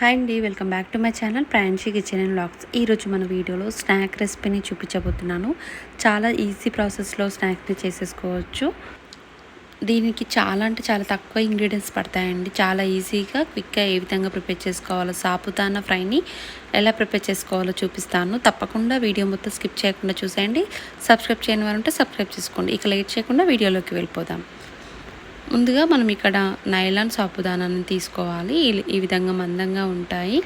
Hi అండి welcome back to my channel Pranshi kitchen and blogs ఈరోజు మన వీడియోలో స్నాక్ రెసిపీని చూపించబోతున్నాను. చాలా ఈజీ ప్రాసెస్లో స్నాక్ని చేసేసుకోవచ్చు. దీనికి చాలా అంటే చాలా తక్కువ ఇంగ్రీడియంట్స్ పడతాయండి. చాలా ఈజీగా క్విక్గా ఏ విధంగా ప్రిపేర్ చేసుకోవాలో సాపుతాన ఫ్రైని ఎలా ప్రిపేర్ చేసుకోవాలో చూపిస్తాను. తప్పకుండా వీడియో మొత్తం స్కిప్ చేయకుండా చూసేయండి. సబ్స్క్రైబ్ చేయని వారు ఉంటే సబ్స్క్రైబ్ చేసుకోండి. ఇక లేట్ చేయకుండా వీడియోలోకి వెళ్ళిపోదాం. ముందుగా మనం ఇక్కడ నైలాన్ సాపుదానాన్ని తీసుకోవాలి. ఈ- ఈ విధంగా మందంగా ఉంటాయి.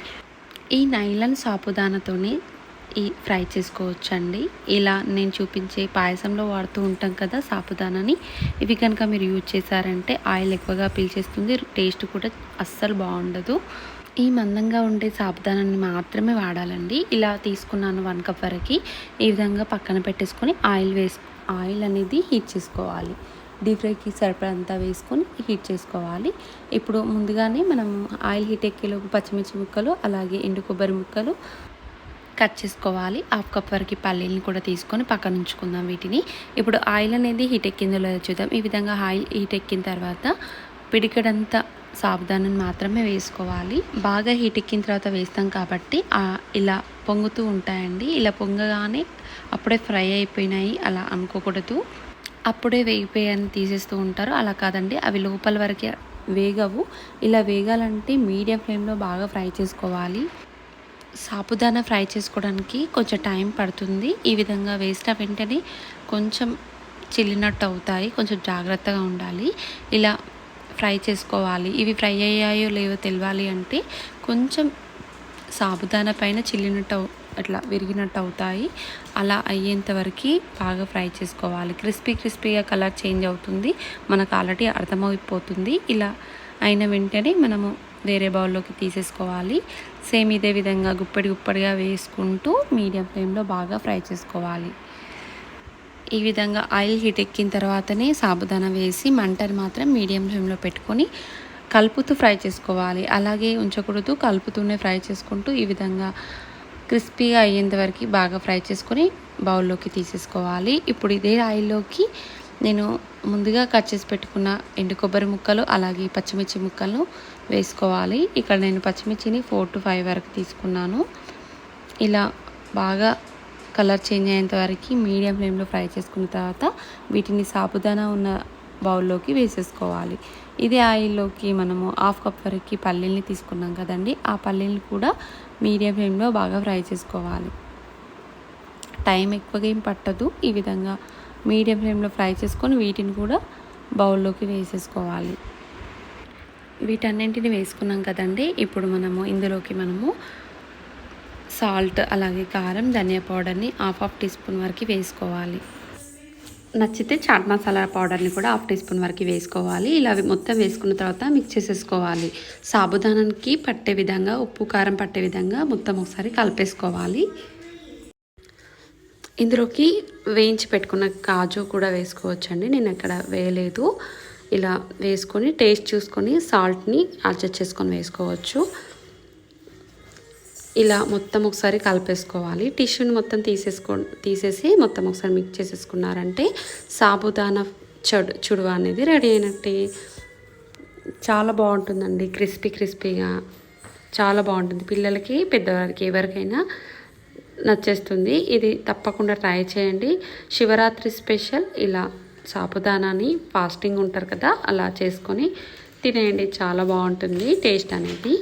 ఈ నైలాన్ సాపుదానతోనే ఈ ఫ్రై చేసుకోవచ్చండి. ఇలా నేను చూపించే పాయసంలో వాడుతూ ఉంటాం కదా సాపుదానాని. ఇవి కనుక మీరు యూజ్ చేశారంటే ఆయిల్ ఎక్కువగా పీల్చేస్తుంది. టేస్ట్ కూడా అస్సలు బాగుండదు. ఈ మందంగా ఉండే సాపుదానాన్ని మాత్రమే వాడాలండి. ఇలా తీసుకున్నాను వన్ కప్ వరకు. ఈ విధంగా పక్కన పెట్టేసుకొని ఆయిల్ వేసు ఆయిల్ అనేది హీట్ చేసుకోవాలి. డీప్ ఫ్రైకి సరిపడంతా వేసుకొని హీట్ చేసుకోవాలి. ఇప్పుడు ముందుగానే మనం ఆయిల్ హీట్ ఎక్కేలోపు పచ్చిమిర్చి ముక్కలు అలాగే ఎండు కొబ్బరి ముక్కలు కట్ చేసుకోవాలి. హాఫ్ కప్ వరకు పల్లీలను కూడా తీసుకొని పక్కన ఉంచుకుందాం వీటిని. ఇప్పుడు ఆయిల్ అనేది హీట్ ఎక్కిందో లేదో చూద్దాం. ఈ విధంగా ఆయిల్ హీట్ ఎక్కిన తర్వాత పిడికడంతా సాబుదానం మాత్రమే వేసుకోవాలి. బాగా హీట్ ఎక్కిన తర్వాత వేస్తాం కాబట్టి ఇలా పొంగుతూ ఉంటాయండి. ఇలా పొంగగానే అప్పుడే ఫ్రై అయిపోయినాయి. అలా అనుకోకూడదు. అప్పుడే వేగిపోయాయని తీసేస్తూ ఉంటారు. అలా కాదండి. అవి లోపల వరకే వేగవు. ఇలా వేగాలంటే మీడియం ఫ్లేమ్లో బాగా ఫ్రై చేసుకోవాలి. సాబుదానా ఫ్రై చేసుకోవడానికి కొంచెం టైం పడుతుంది. ఈ విధంగా వేసిన వెంటనే కొంచెం చిల్లినట్టు అవుతాయి. కొంచెం జాగ్రత్తగా ఉండాలి. ఇలా ఫ్రై చేసుకోవాలి. ఇవి ఫ్రై అయ్యాయో లేవో తెలియాలి అంటే కొంచెం సాబుదానా పైన చిల్లినట్టు అట్లా విరిగినట్టు అవుతాయి. అలా అయ్యేంత వరకు బాగా ఫ్రై చేసుకోవాలి. క్రిస్పీ క్రిస్పీగా కలర్ చేంజ్ అవుతుంది. మనకు ఆల్రెడీ అర్థమైపోతుంది. ఇలా అయిన వెంటనే మనము వేరే బౌల్లోకి తీసేసుకోవాలి. సేమ్ ఇదే విధంగా గుప్పడి గుప్పడిగా వేసుకుంటూ మీడియం ఫ్లేమ్లో బాగా ఫ్రై చేసుకోవాలి. ఈ విధంగా ఆయిల్ హీట్ ఎక్కిన తర్వాతనే సాబుదానా వేసి మంటను మాత్రం మీడియం ఫ్లేమ్లో పెట్టుకొని కలుపుతూ ఫ్రై చేసుకోవాలి. అలాగే ఉంచకూడదు కలుపుతూనే ఫ్రై చేసుకుంటూ ఈ విధంగా క్రిస్పీగా అయ్యేంత వరకు బాగా ఫ్రై చేసుకొని బౌల్లోకి తీసేసుకోవాలి. ఇప్పుడు ఇదే ఆయిల్లోకి నేను ముందుగా కట్ చేసి పెట్టుకున్న ఎండు కొబ్బరి ముక్కలు అలాగే పచ్చిమిర్చి ముక్కలు వేసుకోవాలి. ఇక్కడ నేను పచ్చిమిర్చిని ఫోర్ టు ఫైవ్ వరకు తీసుకున్నాను. ఇలా బాగా కలర్ చేంజ్ అయ్యేంత వరకు మీడియం ఫ్లేమ్లో ఫ్రై చేసుకున్న తర్వాత వీటిని సాబుదానా ఉన్న బౌల్లోకి వేసేసుకోవాలి. ఇదే ఆయిల్లోకి మనము హాఫ్ కప్ వరకు పల్లీల్ని తీసుకున్నాం కదండి. ఆ పల్లీల్ని కూడా మీడియం ఫ్లేమ్లో బాగా ఫ్రై చేసుకోవాలి. టైం ఎక్కువగా ఏం పట్టదు. ఈ విధంగా మీడియం ఫ్లేమ్లో ఫ్రై చేసుకొని వీటిని కూడా బౌల్లోకి వేసేసుకోవాలి. వీటన్నింటిని వేసుకున్నాం కదండి. ఇప్పుడు మనము ఇందులోకి మనము సాల్ట్ అలాగే కారం ధనియా పౌడర్ని హాఫ్ హాఫ్ టీ స్పూన్ వరకు వేసుకోవాలి. నచ్చితే చాట్ మసాలా పౌడర్ని కూడా హాఫ్ టీ స్పూన్ వరకు వేసుకోవాలి. ఇలా మొత్తం వేసుకున్న తర్వాత మిక్స్ చేసేసుకోవాలి. సాబుదానానికి పట్టే విధంగా ఉప్పు కారం పట్టే విధంగా మొత్తం ఒకసారి కలిపేసుకోవాలి. ఇందులోకి వేయించి పెట్టుకున్న కాజు కూడా వేసుకోవచ్చండి. నేను అక్కడ వేయలేదు. ఇలా వేసుకొని టేస్ట్ చూసుకొని సాల్ట్ని అడ్జస్ట్ చేసుకొని వేసుకోవచ్చు. ఇలా మొత్తం ఒకసారి కలిపేసుకోవాలి. టిష్యూని మొత్తం తీసేసుకో తీసేసి మొత్తం ఒకసారి మిక్స్ చేసేసుకున్నారంటే సాబుదానా చడు చుడువ అనేది రెడీ అయినట్టే. చాలా బాగుంటుందండి. క్రిస్పీ క్రిస్పీగా చాలా బాగుంటుంది. పిల్లలకి పెద్దవారికి ఎవరికైనా నచ్చేస్తుంది. ఇది తప్పకుండా ట్రై చేయండి. శివరాత్రి స్పెషల్ ఇలా సాబుదానాని ఫాస్టింగ్ ఉంటారు కదా అలా చేసుకొని తినేయండి. చాలా బాగుంటుంది టేస్ట్ అనేది.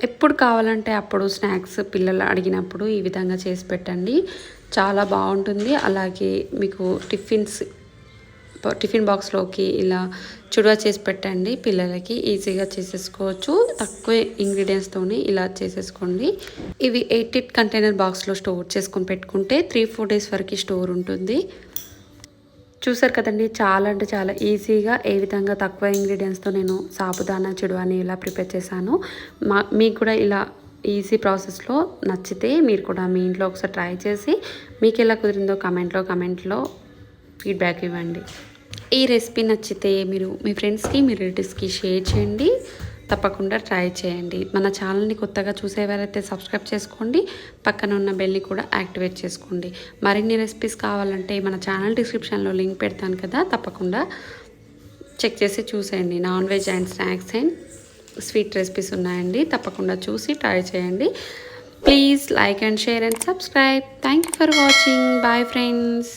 ఎప్పుడు కావాలంటే అప్పుడు స్నాక్స్ పిల్లలు అడిగినప్పుడు ఈ విధంగా చేసి పెట్టండి. చాలా బాగుంటుంది. అలాగే మీకు టిఫిన్స్ టిఫిన్ బాక్స్లోకి ఇలా చుడవ చేసి పెట్టండి. పిల్లలకి ఈజీగా చేసేసుకోవచ్చు. తక్కువ ఇంగ్రీడియంట్స్తోనే ఇలా చేసేసుకోండి. ఇవి ఎయిట్ ఎయిట్ కంటైనర్ బాక్స్లో స్టోర్ చేసుకొని పెట్టుకుంటే త్రీ ఫోర్ డేస్ వరకు స్టోర్ ఉంటుంది. చూసారు కదండి చాలా అంటే చాలా ఈజీగా ఏ విధంగా తక్కువ ఇంగ్రీడియంట్స్తో నేను సాబుదానా చెడువాని ఇలా ప్రిపేర్ చేశాను. మా మీకు కూడా ఇలా ఈజీ ప్రాసెస్లో నచ్చితే మీరు కూడా మీ ఇంట్లో ఒకసారి ట్రై చేసి మీకు ఎలా కుదిరిందో కమెంట్లో కమెంట్లో ఫీడ్బ్యాక్ ఇవ్వండి. ఈ రెసిపీ నచ్చితే మీరు మీ ఫ్రెండ్స్కి మీ రిలేటివ్స్కి షేర్ చేయండి. తప్పకుండా ట్రై చేయండి. మన ఛానల్ని కొత్తగా చూసేవారైతే సబ్స్క్రైబ్ చేసుకోండి. పక్కన ఉన్న బెల్ని కూడా యాక్టివేట్ చేసుకోండి. మరిన్ని రెసిపీస్ కావాలంటే మన ఛానల్ డిస్క్రిప్షన్లో లింక్ పెడతాను కదా తప్పకుండా చెక్ చేసి చూసేయండి. Non veg and snacks and sweet recipes ఉన్నాయండి. తప్పకుండా చూసి ట్రై చేయండి. Please like and share and subscribe. Thank you for watching. Bye friends.